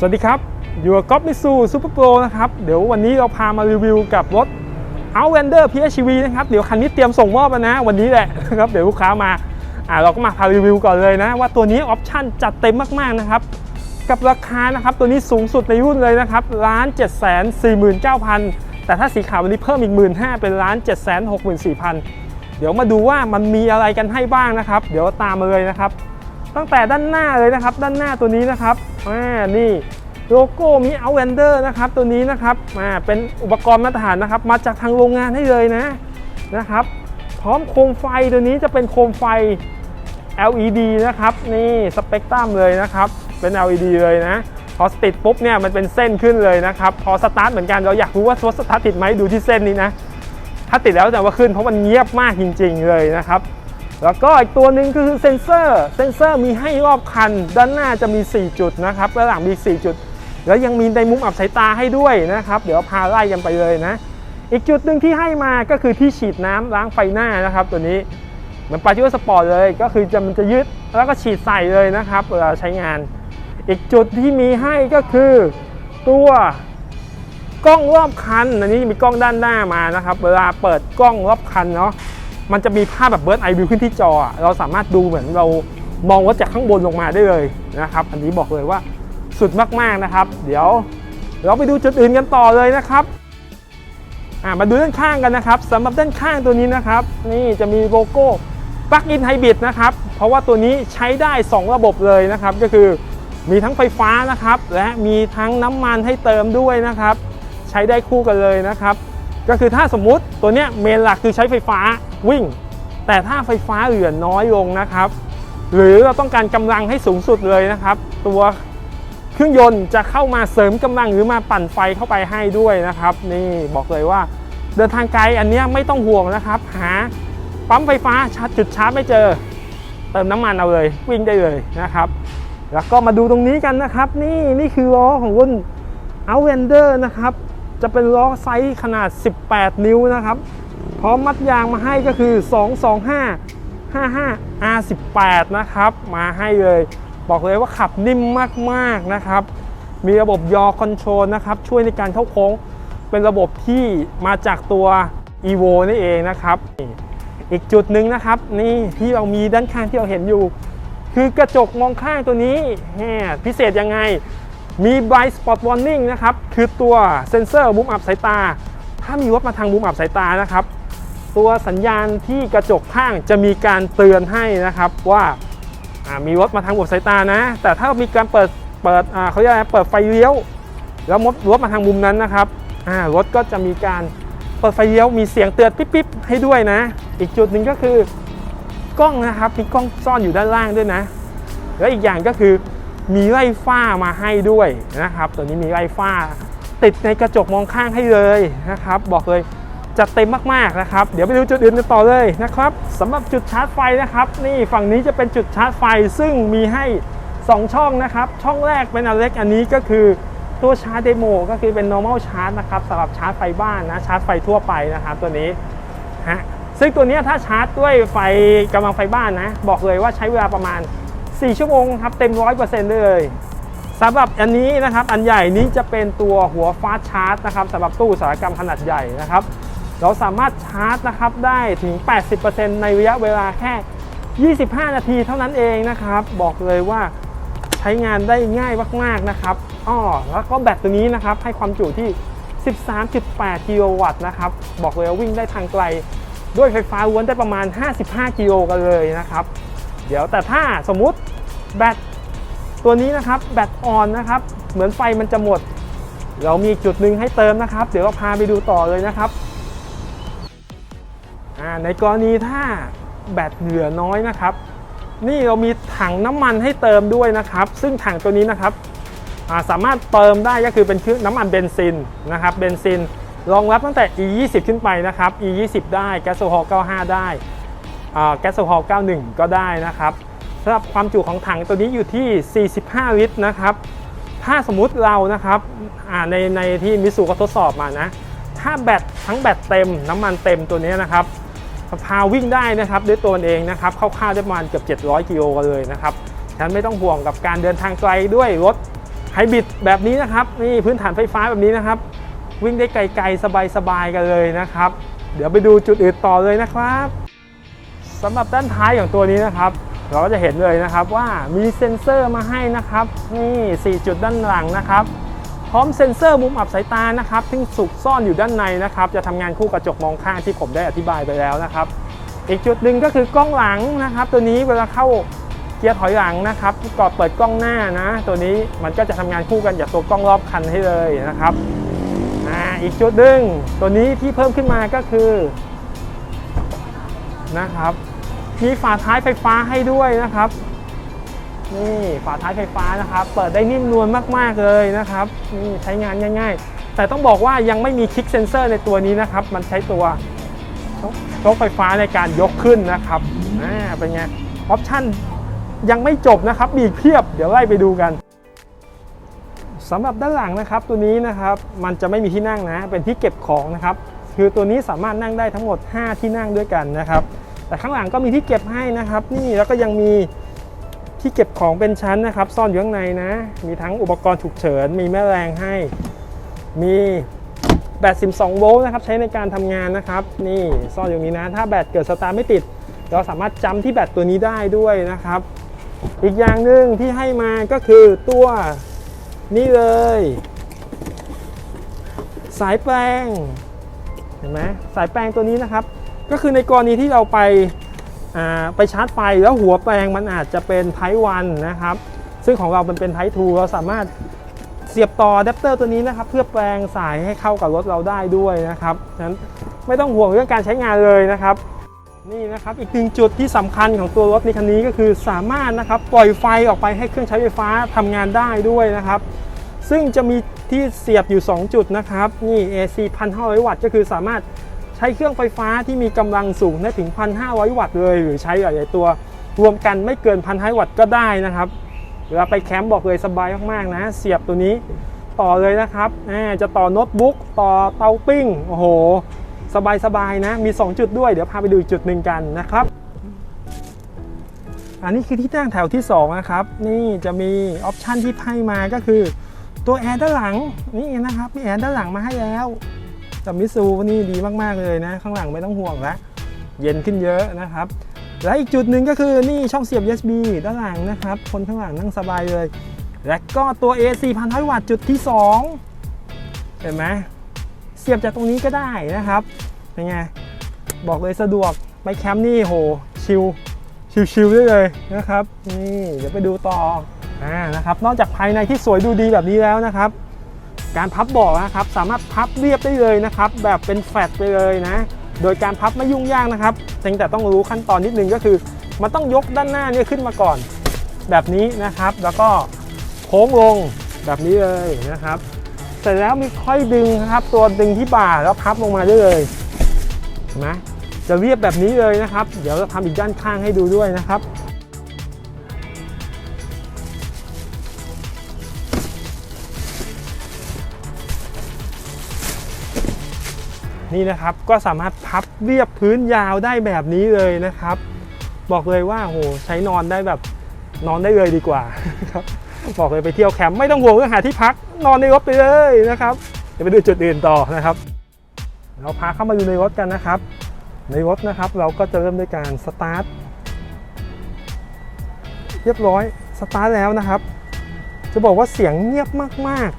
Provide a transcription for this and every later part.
สวัสดีครับ อยู่กับก๊อฟมิซูซูเปอร์โปรนะครับ เดี๋ยววันนี้เราพามารีวิวกับรถ Outlander PHEV นะครับ เดี๋ยวคันนี้เตรียมส่งมอบแล้วนะ วันนี้แหละนะครับ เดี๋ยวลูกค้ามาอ่าเราก็มาพารีวิวก่อนเลยนะ ว่าตัวนี้ออปชั่นจัดเต็มมากๆนะครับ กับราคานะครับ ตัวนี้สูงสุดในรุ่นเลยนะครับล้านเจ็ดแสนสี่หมื่นเก้าพันแต่ถ้าสีขาววันนี้เพิ่มอีกหมื่นห้าเป็นล้านเจ็ดแสนหกหมื่นสี่พันเดี๋ยวมาดูว่ามันมีอะไรกันให้บ้างนะครับ เดี๋ยวตามมาเลยนะครับ ตั้งแต่ด้านหน้าเลยนะครับ ด้านหน้าตัวนี้นะครับอ่านี่โลโก้มี Outlander นะครับตัวนี้นะครับอ่าเป็นอุปกรณ์มาตรฐานนะครับ มาจากทางโรงงานให้เลยนะนะครับ พร้อมโคมไฟตัวนี้จะเป็นโคมไฟ LED นะครับ นี่สเปกตรัมเลยนะครับ เป็น LED เลยนะ พอติดปุ๊บเนี่ยมันเป็นเส้นขึ้นเลยนะครับ พอสตาร์ทเหมือนกันเราอยากรู้ว่ารถสตาร์ทติดไหมดูที่เส้นนี้นะ ถ้าติดแล้วแต่ว่าขึ้นเพราะมันเงียบมากจริง ๆ เลยนะครับ แล้วก็อีกตัวหนึ่งก็คือเซ็นเซอร์เซ็นเซอร์มีให้รอบคัน ด้านหน้าจะมี 4 จุดนะครับด้านหลังมี 4 จุด แล้วยังมีในมุมอับสายตาให้ด้วยนะครับ เดี๋ยวพาไล่กันไปเลยนะ อีกจุดหนึ่งที่ให้มาก็คือที่ฉีดน้ำล้างไฟหน้านะครับ ตัวนี้เหมือนปาจิโอสปอร์ตเลย ก็คือจะมันจะยึดแล้วก็ฉีดใส่เลยนะครับเวลาใช้งาน อีกจุดที่มีให้ก็คือตัวกล้องรอบคัน อันนี้มีกล้องด้านหน้ามานะครับ เวลาเปิดกล้องรอบคันเนาะ มันจะมีภาพแบบเบิร์ดไอวิวขึ้นที่จอ เราสามารถดูเหมือนเรามองรถจากข้างบนลงมาได้เลยนะครับ อันนี้บอกเลยว่าสุดมากๆนะครับ เดี๋ยวเราไปดูจุดอื่นกันต่อเลยนะครับมาดูด้านข้างกันนะครับสำหรับด้านข้างตัวนี้นะครับ นี่จะมีโลโก้ Plug-in Hybrid นะครับ เพราะว่าตัวนี้ใช้ได้ 2 ระบบเลยนะครับ ก็คือมีทั้งไฟฟ้านะครับ และมีทั้งน้ำมันให้เติมด้วยนะครับ ใช้ได้คู่กันเลยนะครับ ก็คือถ้าสมมุติตัวเนี้ยเมนหลักคือใช้ไฟฟ้าวิ่ง แต่ถ้าไฟฟ้าเหลือน้อยลงนะครับ หรือเราต้องการกำลังให้สูงสุดเลยนะครับ ตัวเครื่องยนต์จะเข้ามาเสริมกำลังหรือมาปั่นไฟเข้าไปให้ด้วยนะครับ นี่บอกเลยว่าเดินทางไกลอันเนี้ยไม่ต้องห่วงนะครับ หาปั๊มไฟฟ้าชาร์จจุดชาร์จไม่เจอ เติมน้ำมันเอาเลย วิ่งได้เลยนะครับ แล้วก็มาดูตรงนี้กันนะครับ นี่นี่คือล้อของรุ่น Outlander นะครับ จะเป็นล้อไซส์ขนาด 18 นิ้วนะครับ พร้อมมัดยางมาให้ก็คือ 225 55 R18 นะครับ มาให้เลย บอกเลยว่าขับนิ่มมากๆนะครับ มีระบบยอคอนโทรลนะครับ ช่วยในการเข้าโค้ง เป็นระบบที่มาจากตัว evo นี่เองนะครับ อีกจุดหนึ่งนะครับ นี่ที่เรามีด้านข้างที่เราเห็นอยู่ คือกระจกมองข้างตัวนี้แหมพิเศษยังไง มี Blind Spot Warning นะครับ คือตัวเซ็นเซอร์มุมอับสายตา ถ้ามีรถมาทางมุมอับสายตานะครับ ตัวสัญญาณที่กระจกข้างจะมีการเตือนให้นะครับว่ามีรถมาทางมุมสายตานะ แต่ถ้ามีการเปิดเปิดเขาเรียกอะไรเปิดไฟเลี้ยว แล้วมดรถมาทางมุมนั้นนะครับรถก็จะมีการเปิดไฟเลี้ยวมีเสียงเตือนปิ๊บๆให้ด้วยนะ อีกจุดหนึ่งก็คือกล้องนะครับมีกล้องซ่อนอยู่ด้านล่างด้วยนะ และอีกอย่างก็คือ มีไล่ฝ้ามาให้ด้วยนะครับ ตัวนี้มีไล่ฝ้า ติดในกระจกมองข้างให้เลยนะครับ บอกเลยจัดเต็มมากๆนะครับ เดี๋ยวไปดูจุดอื่นกันต่อเลยนะครับสำหรับจุดชาร์จไฟนะครับ นี่ฝั่งนี้จะเป็นจุดชาร์จไฟซึ่งมีให้ 2 ช่องนะครับ ช่องแรกเป็นอันเล็กอันนี้ก็คือตัวชาร์จเดโมก็คือเป็น normal charge นะครับสำหรับชาร์จไฟบ้านนะชาร์จไฟทั่วไปนะครับตัวนี้ฮะซึ่งตัวเนี้ยถ้าชาร์จด้วยไฟกำลังไฟบ้านนะ บอกเลยว่าใช้เวลาประมาณ 4 ชั่วโมงครับเต็ม 100%เลยสำหรับอันนี้นะครับอันใหญ่นี้จะเป็นตัวหัวฟาสชาร์จนะครับสำหรับตู้อุตสาหกรรมขนาดใหญ่นะครับ เราสามารถชาร์จนะครับได้ถึง 80%ในระยะเวลาแค่ 25 นาทีเท่านั้นเองนะครับ บอกเลยว่าใช้งานได้ง่ายมากๆนะครับอ้อแล้วก็แบตตัวนี้นะครับให้ความจุที่ 13.8 กิโลวัตต์นะครับ บอกเลยว่าวิ่งได้ทางไกล ด้วยไฟฟ้าล้วนได้ประมาณ 55 กิโลกันเลยนะครับ เดี๋ยวแต่ถ้าสมมุติแบตตัวนี้นะครับแบตออนนะครับ เหมือนไฟมันจะหมด เรามีจุดหนึ่งให้เติมนะครับ เดี๋ยวเราพาไปดูต่อเลยนะครับในกรณีถ้าแบตเหลือน้อยนะครับ นี่เรามีถังน้ำมันให้เติมด้วยนะครับ ซึ่งถังตัวนี้นะครับาสามารถเติมได้ก็คือเป็นเครื่องน้ำมันเบนซินนะครับเบนซินรองรับตั้งแต่ E 2 0 ขึ้นไปนะครับ E 2 0 ได้แก๊สโซฮอล์95 ได้ แก๊สโซฮอล์91 ก็ได้นะครับสำหรับความจุของถังตัวนี้อยู่ที่ 45 ลิตรนะครับ ถ้าสมมุติเรานะครับในในที่มิสูก็ทดสอบมานะ ถ้าแบตทั้งแบตเต็มน้ำมันเต็มตัวนี้นะครับพาวิ่งได้นะครับด้วยตัวเองนะครับคร่าวๆได้ประมาณเกือบ 700 กิโลกันเลยนะครับฉะนั้นไม่ต้องห่วงกับการเดินทางไกลด้วยรถไฮบริดแบบนี้นะครับนี่พื้นฐานไฟฟ้าแบบนี้นะครับ วิ่งได้ไกลๆสบายๆกันเลยนะครับ เดี๋ยวไปดูจุดอื่นต่อเลยนะครับ สำหรับด้านท้ายของตัวนี้นะครับ เราก็จะเห็นเลยนะครับว่ามีเซ็นเซอร์มาให้นะครับ นี่ 4 จุดด้านหลังนะครับ พร้อมเซ็นเซอร์มุมอับสายตานะครับซึ่งสุกซ่อนอยู่ด้านในนะครับ จะทำงานคู่กระจกมองข้างที่ผมได้อธิบายไปแล้วนะครับ อีกจุดหนึ่งก็คือกล้องหลังนะครับ ตัวนี้เวลาเข้าเกียร์ถอยหลังนะครับก่อนเปิดกล้องหน้านะ ตัวนี้มันก็จะทำงานคู่กันกับตัวกล้องรอบคันให้เลยนะครับอ่าอีกจุดหนึ่งตัวนี้ที่เพิ่มขึ้นมาก็คือ นะครับ มีฝาท้ายไฟฟ้าให้ด้วยนะครับ นี่ฝาท้ายไฟฟ้านะครับ เปิดได้นิ่มนวลมากๆเลยนะครับนี่ใช้งานง่าย ๆ แต่ต้องบอกว่ายังไม่มีคลิกเซนเซอร์ในตัวนี้นะครับ มันใช้ตัวโชคไฟฟ้าในการยกขึ้นนะครับอ่าเป็นไงออปชั่นยังไม่จบนะครับมีเพียบเดี๋ยวไล่ไปดูกันสำหรับด้านหลังนะครับตัวนี้นะครับ มันจะไม่มีที่นั่งนะ เป็นที่เก็บของนะครับ คือตัวนี้สามารถนั่งได้ทั้งหมด 5 ที่นั่งด้วยกันนะครับ แต่ข้างหลังก็มีที่เก็บให้นะครับ นี่แล้วก็ยังมีที่เก็บของเป็นชั้นนะครับ ซ่อนอยู่ข้างในนะ มีทั้งอุปกรณ์ฉุกเฉิน มีแม่แรงให้ มีแบต 12 โวลต์นะครับ ใช้ในการทำงานนะครับ นี่ซ่อนอยู่นี้นะ ถ้าแบตเกิดสตาร์ทไม่ติด เราสามารถจำที่แบตตัวนี้ได้ด้วยนะครับ อีกอย่างหนึ่งที่ให้มาก็คือตัวนี่เลย สายแปลง เห็นไหมสายแปลงตัวนี้นะครับ ก็คือในกรณีที่เราไปาไปชาร์จไฟแล้วหัวแปลงมันอาจจะเป็น Type 1นะครับ ซึ่งของเรามันเป็น Type 2เราสามารถเสียบต่ออะแดปเตอร์ตัวนี้นะครับ เพื่อแปลงสายให้เข้ากับรถเราได้ด้วยนะครับฉะนั้นไม่ต้องห่วงเรื่องการใช้งานเลยนะครับ นี่นะครับอีกหนึ่งจุดที่สำคัญของตัวรถในคันนี้ก็คือสามารถนะครับปล่อยไฟออกไปให้เครื่องใช้ไฟฟ้าทำงานได้ด้วยนะครับ ซึ่งจะมี ที่เสียบอยู่ 2 จุดนะครับ นี่ AC 1,500 วัตต์ก็คือสามารถใช้เครื่องไฟฟ้าที่มีกำลังสูงได้ถึง 1,500 วัตต์เลย หรือใช้หลายๆตัวรวมกันไม่เกิน 1,500 วัตต์ก็ได้นะครับเวลาไปแคมป์บอกเลยสบายมากๆนะ เสียบตัวนี้ต่อเลยนะครับจะต่อโน้ตบุ๊กต่อเตาปิ้ง โอ้โห สบายๆนะ มี 2 จุดด้วย เดี๋ยวพาไปดูอีกจุดหนึ่งกันนะครับ อันนี้คือที่นั่งแถวที่2นะครับ นี่จะมีออปชันที่ให้มาก็คือ ตัวแอร์ด้านหลังนี่นะครับมีแอร์ด้านหลังมาให้แล้วกับมิซูนี่ดีมากๆเลยนะ ข้างหลังไม่ต้องห่วงละเย็นขึ้นเยอะนะครับ และอีกจุดหนึ่งก็คือนี่ช่องเสียบ USB ด้านหลังนะครับ คนข้างหลังนั่งสบายเลย และก็ตัว AC 1,000วัตต์จุดที่ 2 เห็นไหมเสียบจากตรงนี้ก็ได้นะครับเป็นไงบอกเลยสะดวกไปแคมป์นี่โหชิลชิลๆได้เลยนะครับ นี่เดี๋ยวไปดูต่อ อ่านะครับนอกจากภายในที่สวยดูดีแบบนี้แล้วนะครับ การพับเบาะนะครับสามารถพับเรียบได้เลยนะครับ แบบเป็นแฟลตไปเลยนะ โดยการพับไม่ยุ่งยากนะครับเพียงแต่ต้องรู้ขั้นตอนนิดนึงก็คือ มันต้องยกด้านหน้านี่ขึ้นมาก่อน แบบนี้นะครับแล้วก็โค้งลงแบบนี้เลยนะครับเสร็จแล้วมีค่อยดึงนะครับ ตัวดึงที่บ่าแล้วพับลงมาได้เลยเห็นไหมจะเรียบแบบนี้เลยนะครับ เดี๋ยวเราทำอีกด้านข้างให้ดูด้วยนะครับ นี่นะครับก็สามารถพับเรียบพื้นยาวได้แบบนี้เลยนะครับ บอกเลยว่าโหใช้นอนได้แบบนอนได้เลยดีกว่าครับบอกเลยไปเที่ยวแคมป์ไม่ต้องห่วงเรื่องหาที่พักนอนในรถไปเลยนะครับเดี๋ยวไปดูจุดอื่นต่อนะครับ เราพาเข้ามาดูในรถกันนะครับ ในรถนะครับเราก็จะเริ่มด้วยการสตาร์ทเรียบร้อยสตาร์ทแล้วนะครับ จะบอกว่าเสียงเงียบมาก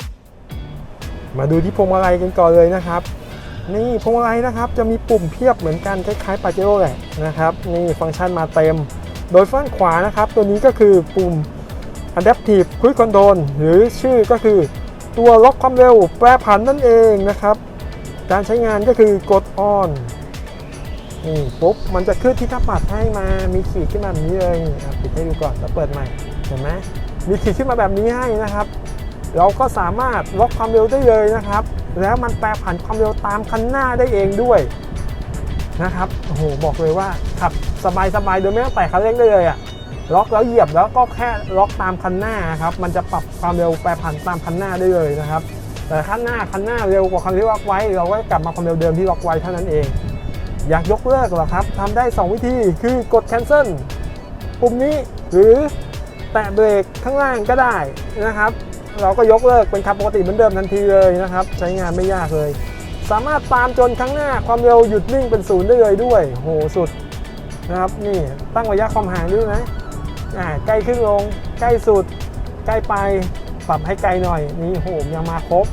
ๆ มาดูที่พวงมาลัยกันก่อนเลยนะครับ นี่พวงมาลัยนะครับจะมีปุ่มเพียบเหมือนกันคล้ายๆปาเจโร่แหละนะครับนี่ฟังก์ชันมาเต็ม โดยฝั่งขวานะครับ ตัวนี้ก็คือปุ่ม Adaptive Cruise Control หรือชื่อก็คือตัวล็อกความเร็วแปรผันนั่นเองนะครับ การใช้งานก็คือกด on นี่ปุ๊บมันจะขึ้นที่ทับปัดให้มามีขีดขึ้นมาแบบนี้เลยปิดให้ดูก่อนแล้วเปิดใหม่เห็นไหมมีขีดขึ้นมาแบบนี้ให้นะครับ เราก็สามารถล็อกความเร็วได้เลยนะครับ แล้วมันแปรผันความเร็วตามคันหน้าได้เองด้วยนะครับโอ้โหบอกเลยว่าขับสบายๆโดยไม่ต้องแตะคันเร่งได้เลยอะล็อกแล้วเหยียบแล้วก็แค่ล็อกตามคันหน้าครับมันจะปรับความเร็วแปรผันตามคันหน้าได้เลยนะครับแต่คันหน้าคันหน้าเร็วกว่าคันที่ล็อกไว้ เราก็กลับมาความเร็วเดิมที่ล็อกไว้เท่านั้นเอง อยากยกเลิกเหรอครับทำได้ 2 วิธีคือกด cancel ปุ่มนี้หรือแตะเบรกข้างล่างก็ได้นะครับ เราก็ยกเลิกเป็นขับปกติเหมือนเดิมทันทีเลยนะครับ ใช้งานไม่ยากเลย สามารถตามจนข้งหน้าความเร็วหยุดนิ่งเป็นศูนย์ได้เลยด้วย โหสุดนะครับนี่ตั้งระยะความห่างด้วยนะอ่าใกล้ขึ้นลง ใกล้สุด ใกล้ไปปรับให้ไกลหน่อยนี่โหมยังมาครบ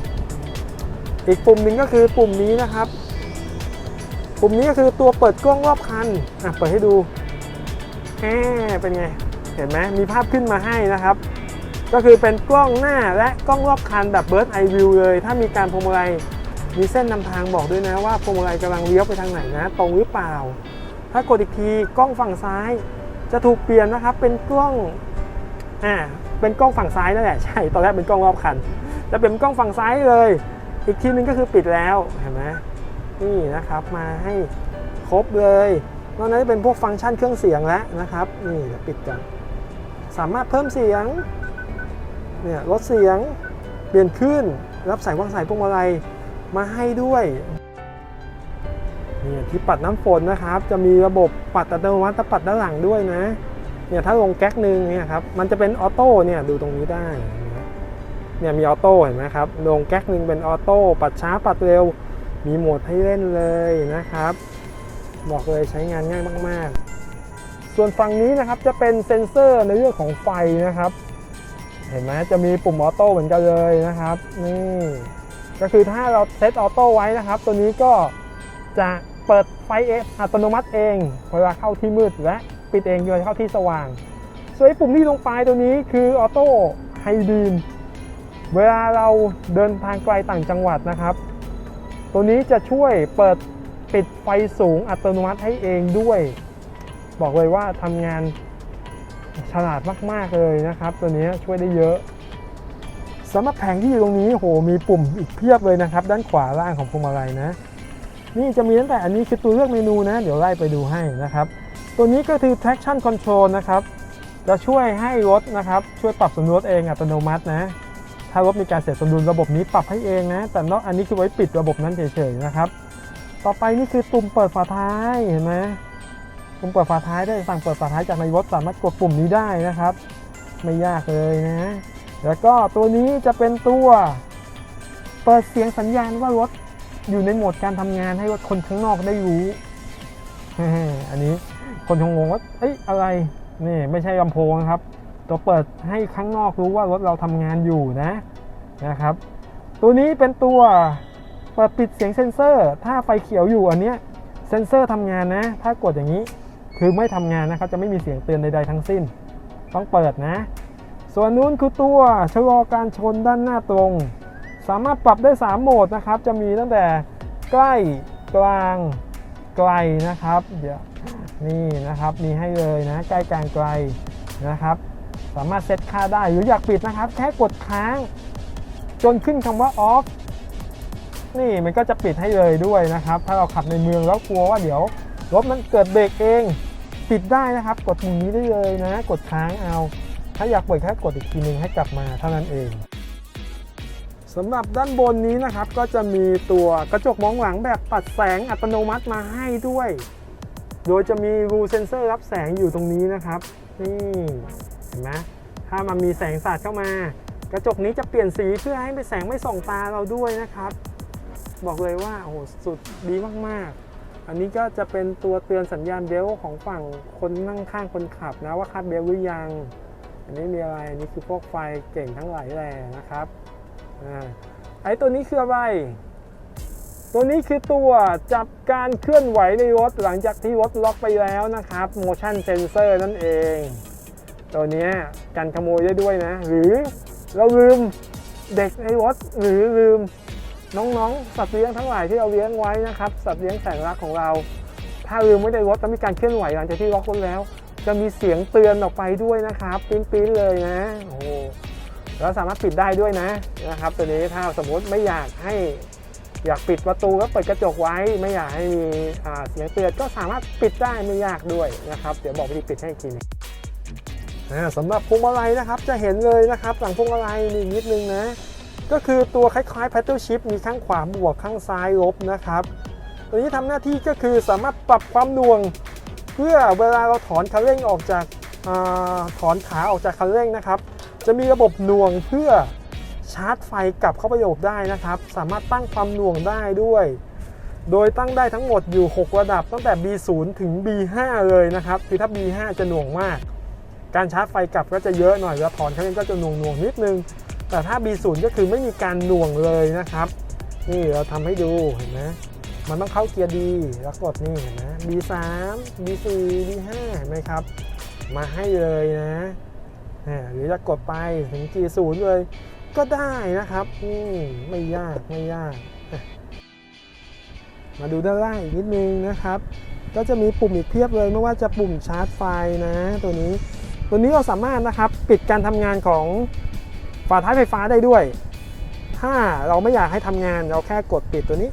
อีกปุ่มหนึ่งก็คือปุ่มนี้นะครับ ปุ่มนี้ก็คือตัวเปิดกล้องรอบคันอะเปิดให้ดูแหมเป็นไง เห็นไหมมีภาพขึ้นมาให้นะครับ ก็คือเป็นกล้องหน้าและกล้องรอบคันแบบ Bird Eye View เลย ถ้ามีการพวงมาลัยมีเส้นนำทางบอกด้วยนะว่าพวงมาลัยกำลังเลี้ยวไปทางไหนนะ ตรงหรือเปล่า ถ้ากดอีกทีกล้องฝั่งซ้าย จะถูกเปลี่ยนนะครับ เป็นกล้องอ่าเป็นกล้องฝั่งซ้ายนั่นแหละใช่ตอนแรกเป็นกล้องรอบคันจะเป็นกล้องฝั่งซ้ายเลย อีกทีนึงก็คือปิดแล้วเห็นไหมนี่นะครับมาให้ครบเลยนอกนั้นจะเป็นพวกฟังก์ชันเครื่องเสียงแล้วนะครับนี่ปิดกันสามารถเพิ่มเสียง เนี่ยลดเสียงเปลี่ยนขึ้นรับสายวางสายพวงมาลัยมาให้ด้วยเนี่ยที่ปัดน้ำฝนนะครับ จะมีระบบปัดอัตโนมัติปัดด้านหลังด้วยนะเนี่ยถ้าลงแก๊กหนึ่งเนี่ยครับมันจะเป็นออโต้เนี่ยดูตรงนี้ได้เนี่ยมีออโต้เห็นไหมครับลงแก๊กหนึ่งเป็นออโต้ปัดช้าปัดเร็ว มีโหมดให้เล่นเลยนะครับ บอกเลยใช้งานง่ายมาก ๆ ส่วนฝั่งนี้นะครับจะเป็นเซ็นเซอร์ในเรื่องของไฟนะครับ เห็นไหมจะมีปุ่มออโต้เหมือนกันเลยนะครับ นี่ก็คือถ้าเราเซตออโต้ไว้นะครับ ตัวนี้ก็จะเปิดไฟเออัตโนมัติเองเวลาเข้าที่มืดและปิดเองเวลาเข้าที่สว่าง ส่วนปุ่มที่ลงปลายตัวนี้คือออโต้ไฮบีมเวลาเราเดินทางไกลต่างจังหวัดนะครับ ตัวนี้จะช่วยเปิดปิดไฟสูงอัตโนมัติให้เองด้วย บอกเลยว่าทำงาน ฉลาดมาก ๆ เลยนะครับ ตัวนี้ช่วยได้เยอะสำหรับแผงที่อยู่ตรงนี้โหมีปุ่มอีกเพียบเลยนะครับ ด้านขวาล่างของพวงมาลัยนะ นี่จะมีตั้งแต่อันนี้คือตัวเลือกเมนูนะ เดี๋ยวไล่ไปดูให้นะครับ ตัวนี้ก็คือ traction control นะครับจะช่วยให้รถนะครับ ช่วยปรับสมดุลเองอัตโนมัตินะ ถ้ารถมีการเสียสมดุลระบบนี้ปรับให้เองนะ แต่นอกอันนี้คือไว้ปิดระบบนั้นเฉยๆนะครับ ต่อไปนี่คือปุ่มเปิดฝาท้ายเห็นไหม ปุ่มเปิดฝาท้ายได้สั่งเปิดฝาท้ายจากในรถสามารถกดปุ่มนี้ได้นะครับ ไม่ยากเลยนะ แล้วก็ตัวนี้จะเป็นตัว เปิดเสียงสัญญาณว่ารถอยู่ในโหมดการทำงานให้รถคนข้างนอกได้รู้ อันนี้คนคงงงว่าเอ้ยอะไรนี่ไม่ใช่ลำโพงนะครับ ตัวเปิดให้ข้างนอกรู้ว่ารถเราทำงานอยู่นะนะครับ ตัวนี้เป็นตัวเปิดปิดเสียงเซ็นเซอร์ ถ้าไฟเขียวอยู่อันเนี้ยเซนเซอร์ทำงานนะ ถ้ากดอย่างนี้ คือไม่ทำงานนะครับจะไม่มีเสียงเตือนใดๆทั้งสิ้น ต้องเปิดนะ ส่วนนู้นคือตัวชะลอการชนด้านหน้าตรง สามารถปรับได้ 3 โหมดนะครับ จะมีตั้งแต่ใกล้กลางไกลนะครับเดี๋ยวนี่นะครับมีให้เลยนะใกล้กลางไกลนะครับ สามารถเซตค่าได้หรืออยากปิดนะครับ แค่กดค้าง จนขึ้นคำว่า off นี่มันก็จะปิดให้เลยด้วยนะครับ ถ้าเราขับในเมืองแล้วกลัวว่าเดี๋ยวรถมันเกิดเบรกเอง ปิดได้นะครับ กดปุ่มนี้ได้เลยนะ กดค้างเอา ถ้าอยากเปิดแค่กดอีกทีนึงให้กลับมาเท่านั้นเองสำหรับด้านบนนี้นะครับ ก็จะมีตัวกระจกมองหลังแบบปัดแสงอัตโนมัติมาให้ด้วย โดยจะมีรูเซนเซอร์รับแสงอยู่ตรงนี้นะครับนี่เห็นไหมถ้ามันมีแสงสาดเข้ามา กระจกนี้จะเปลี่ยนสีเพื่อให้เป็นแสงไม่ส่องตาเราด้วยนะครับ บอกเลยว่าโอ้โหสุดดีมากๆ อันนี้ก็จะเป็นตัวเตือนสัญญาณเบลของฝั่งคนนั่งข้างคนขับนะว่าคาดเบลหรือยัง อันนี้มีอะไร อันนี้คือพวกไฟเก่งทั้งหลายแหล่นะครับอ่าไอ้ตัวนี้คืออะไร ตัวนี้คือตัวจับการเคลื่อนไหวในรถหลังจากที่รถล็อกไปแล้วนะครับ motion sensor นั่นเอง ตัวนี้กันขโมยได้ด้วยนะ หรือเราลืมเด็กในรถหรือลืม น้องๆ สัตว์เลี้ยงทั้งหลายที่เราเลี้ยงไว้นะครับ สัตว์เลี้ยงแสนรักของเรา ถ้าลืมไม่ได้รถแล้วมีการเคลื่อนไหวหลังจากที่ล็อกรถแล้ว จะมีเสียงเตือนออกไปด้วยนะครับปิ้นๆเลยนะโอ้โหแล้วสามารถปิดได้ด้วยนะนะครับ ตัวนี้ถ้าสมมติไม่อยากให้อยากปิดประตูก็เปิดกระจกไว้ ไม่อยากให้มีเสียงเตือนก็สามารถปิดได้ไม่ยากด้วยนะครับ เดี๋ยวบอกวิธีปิดให้ทีนึงสำหรับพวงมาลัยนะครับจะเห็นเลยนะครับ หลังพวงมาลัยมีนิดนึงนะ ก็คือตัวคล้ายๆ paddle shift มีข้างขวาบวกข้างซ้ายลบนะครับ ตัวนี้ทำหน้าที่ก็คือสามารถปรับความหน่วง เพื่อเวลาเราถอนคันเร่งออกจากอาถอนขาออกจากคันเร่งนะครับ จะมีระบบหน่วงเพื่อชาร์จไฟกลับเข้าประโยคได้นะครับ สามารถตั้งความหน่วงได้ด้วย โดยตั้งได้ทั้งหมดอยู่ 6 ระดับตั้งแต่ B0 ถึง B5 เลยนะครับ คือถ้า B5 จะหน่วงมาก การชาร์จไฟกลับก็จะเยอะหน่อยแล้วถอนคันเร่งก็จะหน่วงหน่วงนิดนึง แต่ถ้า B0 ก็คือไม่มีการหน่วงเลยนะครับ นี่เราทำให้ดูเห็นไหมมันต้องเข้าเกียร์ดีแล้วกดนี่เห็นไหม B3 B4 B5 เห็นไหมครับ มาให้เลยนะหรือจะกดไปถึง G0 เลยก็ได้นะครับอืมไม่ยากไม่ยาก มาดูด้านล่างอีกนิดนึงนะครับ ก็จะมีปุ่มอีกเพียบเลยไม่ว่าจะปุ่มชาร์จไฟนะ ตัวนี้ ตัวนี้เราสามารถนะครับปิดการทำงานของ ฝาท้ายไฟฟ้าได้ด้วย ถ้าเราไม่อยากให้ทำงานเราแค่กดปิดตัวนี้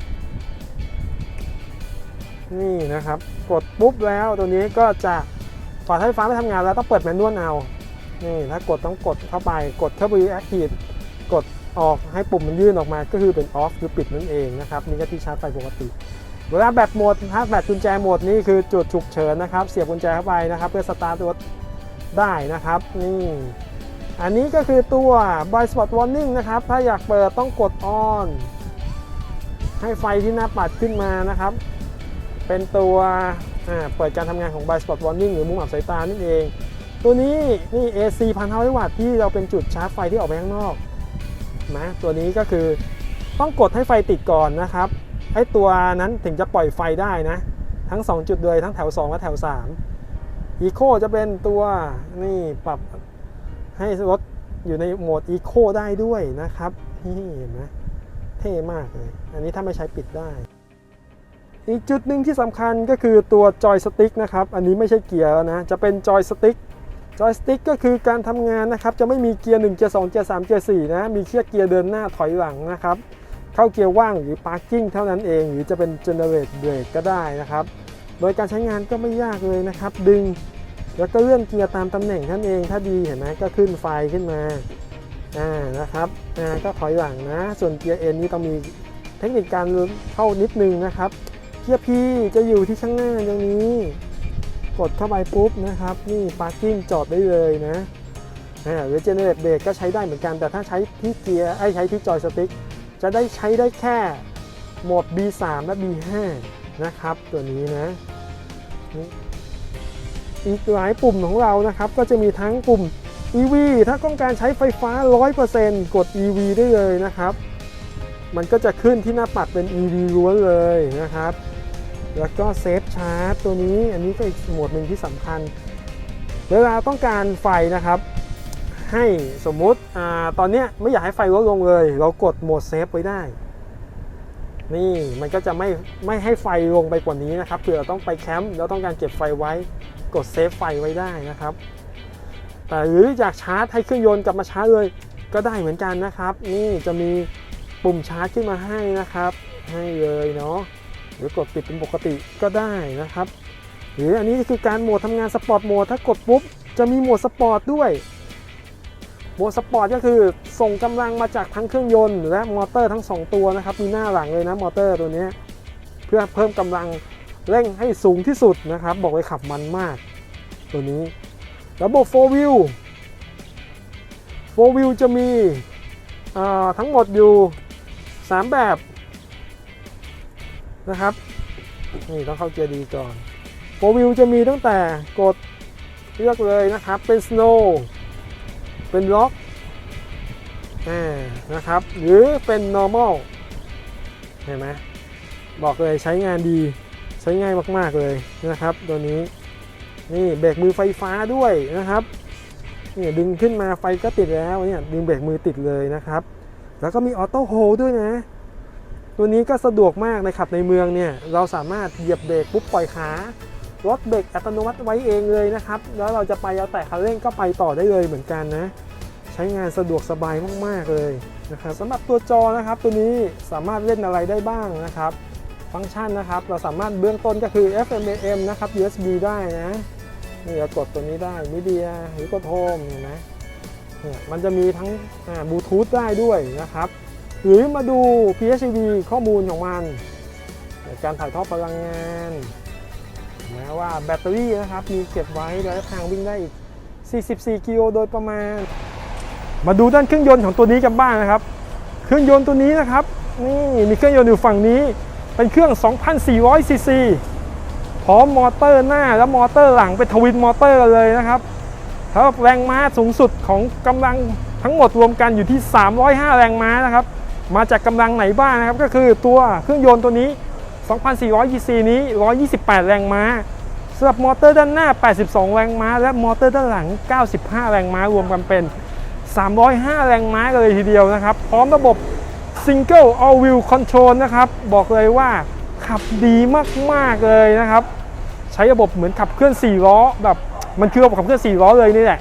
นี่นะครับ กดปุ๊บแล้วตัวนี้ก็จะฝาท้ายไฟฟ้าไม่ทำงานแล้วต้องเปิดแมนนวลเอา นี่ถ้ากดต้องกดเข้าไปกดเข้าไป active กดออกให้ปุ่มมันยื่นออกมาก็คือเป็น off คือปิดนั่นเองนะครับนี่ก็ที่ชาร์จไฟปกติเวลาแบตหมดถ้าแบตกุญแจหมดนี่คือจุดฉุกเฉินนะครับ เสียบกุญแจเข้าไปนะครับ เพื่อสตาร์ทรถได้นะครับนี่ อันนี้ก็คือตัว Bright Spot Warning นะครับ ถ้าอยากเปิดต้องกด on ให้ไฟที่หน้าปัดขึ้นมานะครับ เป็นตัวเปิดการทำงานของ Bright Spot Warning หรือมุมอับสายตานั่นเอง ตัวนี้นี่ AC 1,500 วัตต์ที่เราเป็นจุดชาร์จไฟที่ออกไปข้างนอกนะตัวนี้ก็คือต้องกดให้ไฟติดก่อนนะครับไอ้ตัวนั้นถึงจะปล่อยไฟได้นะ ทั้ง 2 จุดเลยทั้งแถว 2 และแถว 3 Eco จะเป็นตัวนี่ปรับ ให้รถอยู่ในโหมด Eco ได้ด้วยนะครับนี่เห็นไหมเท่มากเลย อันนี้ถ้าไม่ใช้ปิดได้ อีกจุดหนึ่งที่สำคัญก็คือตัวจอยสติ๊กนะครับ อันนี้ไม่ใช่เกียร์นะ จะเป็นจอยสติ๊กจอยสติ๊กก็คือการทำงานนะครับ จะไม่มีเกียร์1เกียร์2เกียร์3เกียร์4นะ มีแค่เกียร์เดินหน้าถอยหลังนะครับ เข้าเกียร์ว่างหรือ parking เท่านั้นเอง หรือจะเป็น generate brake ก็ได้นะครับ โดยการใช้งานก็ไม่ยากเลยนะครับ ดึง แล้วก็เลื่อนเกียร์ตามตำแหน่งท่านเองถ้าดีเห็นไหมก็ขึ้นไฟขึ้นมาอ่านะครับอ่าก็ถอยหลังนะ ส่วนเกียร์ N นี่ต้องมีเทคนิคการเข้านิดนึงนะครับ เกียร์ P จะอยู่ที่ข้างหน้าอย่างนี้ กดเข้าไปปุ๊บนะครับ นี่ parking จอดได้เลยนะอ่าหรือ generate brake ก็ใช้ได้เหมือนกัน แต่ถ้าใช้ที่เกียร์ไอ้ใช้ที่จอยสติ๊กจะได้ใช้ได้แค่โหมด B3 และ B5 นะครับ ตัวนี้นะ อีกหลายปุ่มของเรานะครับ ก็จะมีทั้งปุ่ม EV ถ้าต้องการใช้ไฟฟ้า 100%กด EV ได้เลยนะครับ มันก็จะขึ้นที่หน้าปัดเป็น EV ล้วนเลยนะครับ แล้วก็เซฟชาร์จตัวนี้อันนี้ก็อีกโหมดหนึ่งที่สำคัญ เวลาต้องการไฟนะครับ ให้สมมุติอาตอนนี้ไม่อยากให้ไฟลดลงเลย เรากดโหมดเซฟไว้ได้ นี่มันก็จะไม่ไม่ให้ไฟลงไปกว่านี้นะครับเผื่อต้องไปแคมป์แล้วต้องการเก็บไฟไว้ กดเซฟไฟไว้ได้นะครับ แต่หรืออยากชาร์จให้เครื่องยนต์กลับมาชาร์จเลยก็ได้เหมือนกันนะครับ นี่จะมีปุ่มชาร์จขึ้นมาให้นะครับ ให้เลยเนาะหรือกดปิดเป็นปกติก็ได้นะครับ หรืออันนี้คือการโหมดทำงานสปอร์ตโหมดถ้ากดปุ๊บจะมีโหมดสปอร์ตด้วยโหมดสปอร์ตก็คือส่งกำลังมาจากทั้งเครื่องยนต์และมอเตอร์ทั้ง 2 ตัวนะครับ มีหน้าหลังเลยนะมอเตอร์ตัวนี้ เพื่อเพิ่มกำลัง เร่งให้สูงที่สุดนะครับ บอกเลยขับมันมาก ตัวนี้ ระบบ4 wheel 4 wheel จะมีทั้งหมดอยู่ 3 แบบนะครับ นี่ต้องเข้าเกียร์ดีก่อน4 wheel จะมีตั้งแต่กดเลือกเลยนะครับ เป็น snow เป็นล็อกนะครับ หรือเป็น normal เห็นไหมบอกเลยใช้งานดี ช้ง่ายมาก ๆ เลยนะครับ ตัวนี้นี่เบรกมือไฟฟ้าด้วยนะครับนี่ดึงขึ้นมาไฟก็ติดแล้วเนี่ยดึงเบรกมือติดเลยนะครับ แล้วก็มีออโต้โฮด้วยนะ ตัวนี้ก็สะดวกมากในขับในเมืองเนี่ยเราสามารถเหยียบเบรกปุ๊บปล่อยขารถเบรกอัตโนมัติไว้เองเลยนะครับ แล้วเราจะไปเอาแต่คันเร่งก็ไปต่อได้เลยเหมือนกันนะ ใช้งานสะดวกสบายมาก ๆ เลยนะครับสำหรับตัวจอนะครับ ตัวนี้สามารถเล่นอะไรได้บ้างนะครับ ฟังก์ชันนะครับ เราสามารถเบื้องต้นก็คือ FM AM นะครับ USB ได้นะนี่เรากดตัวนี้ได้มิเดียหรือกดโฮมเห็นไหมเนี่ยมันจะมีทั้งบลูทูธได้ด้วยนะครับ หรือมาดู PHEV ข้อมูลของมัน การถ่ายทอดพลังงานแม้ว่าแบตเตอรี่นะครับ มีเก็บไว้ระยะทางวิ่งได้อีก 44 กิโลโดยประมาณ มาดูด้านเครื่องยนต์ของตัวนี้กันบ้างนะครับ เครื่องยนต์ตัวนี้นะครับนี่มีเครื่องยนต์อยู่ฝั่งนี้ เป็นเครื่อง 2,400 ซีซี พร้อมมอเตอร์หน้าและมอเตอร์หลังเป็นทวินมอเตอร์เลยนะครับสำหรับแรงม้าสูงสุดของกำลังทั้งหมดรวมกันอยู่ที่ 305 แรงม้านะครับ มาจากกำลังไหนบ้างนะครับ ก็คือตัวเครื่องยนต์ตัวนี้ 2,400ซีซีนี้ 128 แรงม้าสำหรับมอเตอร์ด้านหน้า 82 แรงม้า และมอเตอร์ด้านหลัง 95 แรงม้ารวมกันเป็น 305 แรงม้ากันเลยทีเดียวนะครับ พร้อมระบบ Single All Wheel Control นะครับ บอกเลยว่าขับดีมากๆเลยนะครับ ใช้ระบบเหมือนขับเคลื่อน 4 ล้อแบบมันคือระบบขับเคลื่อน 4 ล้อเลยนี่แหละ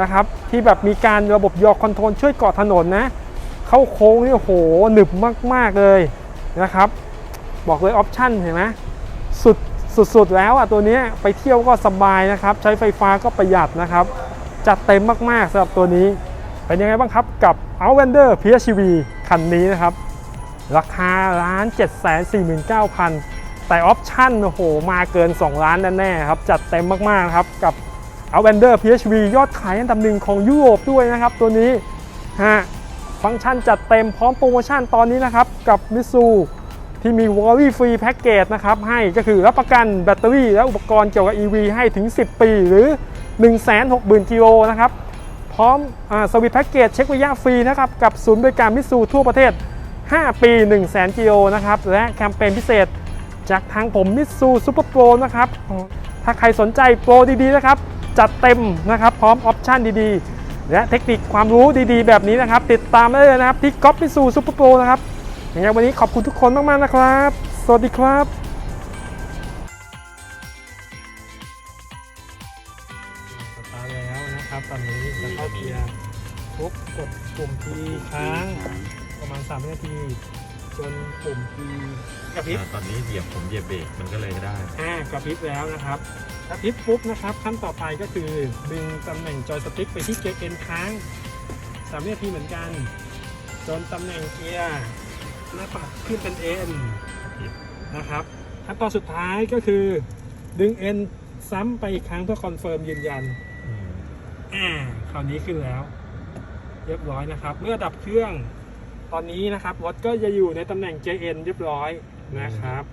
นะครับที่แบบมีการระบบยอคอนโทรลช่วยเกาะถนนนะ เข้าโค้งนี่โหหนึบมาก ๆ เลยนะครับ บอกเลยออปชั่นเห็นไหมสุดสุดๆแล้วอะตัวนี้ไปเที่ยวก็สบายนะครับ ใช้ไฟฟ้าก็ประหยัดนะครับ จัดเต็มมาก ๆสำหรับตัวนี้ เป็นยังไงบ้างครับกับ Outlander PHEV คันนี้นะครับ ราคาล้าน7 4 9 0 0 0 แต่ออปชั่นโอ้โหมาเกิน 2 ล้านแน่ๆครับ จัดเต็มมากๆครับกับ Outlander PHEV ยอดขายอันดับหนึ่งของยุโรปด้วยนะครับตัวนี้ฮะฟังก์ชันจัดเต็มพร้อมโปรโมชั่นตอนนี้นะครับ กับมิซูที่มี w a r r y Free Package นะครับให้ก็คือรับประกันแบตเตอรี่และอุปกรณ์เกี่ยวกับ EV ให้ถึง 10 ปี หรือ 160,000กิโลนะครับ ร้อมสวิตแพ็กเกจเช็คระยะฟรีนะครับกับศูนย์บริการมิตซูทั่วประเทศ 5 ปี 1 0 0 0 0แสนกิโลนะครับและแคมเปญพิเศษ จากทางผมมิตซูซูเปอร์โปรนะครับถ้าใครสนใจโปรดีๆนะครับจัดเต็มนะครับพร้อมออปชั่นดีๆ และเทคนิคความรู้ดีๆ แบบนี้นะครับ ติดตามได้เลยนะครับ ที่ก๊อปมิตซูซูเปอร์โปรนะครับอย่างไรวันนี้ขอบคุณทุกคนมากๆนะครับ สวัสดีครับตาร์ทแล้ว นะครับ ตอนนี้จะเข้าเกียร์ปุ๊บกดปุ่มทีค้างประมาณ3นาที จนปุ่มทีกระพริบตอนนี้เหยียบผมเหยียบเบรกมันก็เลยได้ อ่ากระพริบแล้วนะครับกระพริบปุ๊บนะครับขั้นต่อไปก็คือดึงตำแหน่งจอยสติ๊กไปที่เกียร์เอ็นค้าง3นาทีเหมือนกัน จนตำแหน่งเกียร์หน้าปัดขึ้นเป็นเอ็นนะครับขั้นตอนสุดท้ายก็คือดึงเอ็นซ้ำไปอีกครั้งเพื่อคอนเฟิร์มยืนยัน อ่าคราวนี้ขึ้นแล้ว เรียบร้อยนะครับ เมื่อดับเครื่องตอนนี้นะครับรถก็จะอยู่ในตำแหน่ง JN เรียบร้อยนะครับ